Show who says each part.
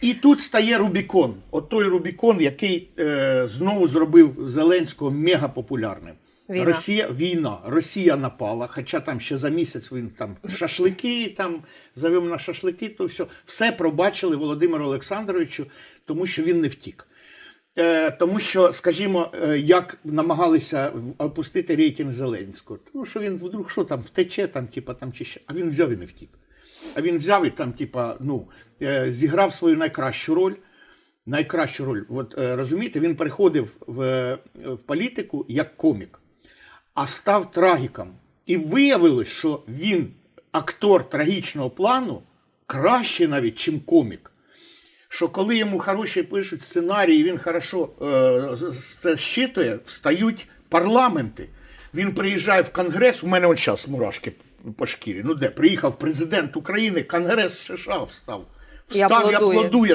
Speaker 1: І тут стає Рубікон. От той Рубікон, який е, знову зробив Зеленського мегапопулярним.
Speaker 2: Війна.
Speaker 1: Росія війна. Росія напала, хоча там ще за місяць він там шашлики, там завів на шашлики, то все, все пробачили Володимиру Олександровичу, тому що він не втік. Е, тому що, скажімо, е, як намагалися опустити рейтинг Зеленського, тому що він вдруг що там втече, там, типа, там чи ще, а він взяв і не втік. А він взяв і там, типа, ну, е, зіграв свою найкращу роль. Найкращу роль. От е, розумієте, він переходив в, е, в політику як комік, а став трагіком. І виявилось, що він актор трагічного плану краще навіть, чим комік. Що коли йому хороші пишуть сценарії, він хорошо е, це щитує, встають парламенти. Він приїжджає в Конгрес. У мене от зараз мурашки по шкірі. Ну де? Приїхав президент України, Конгрес США встав. Встав і
Speaker 2: аплодує.
Speaker 1: аплодує.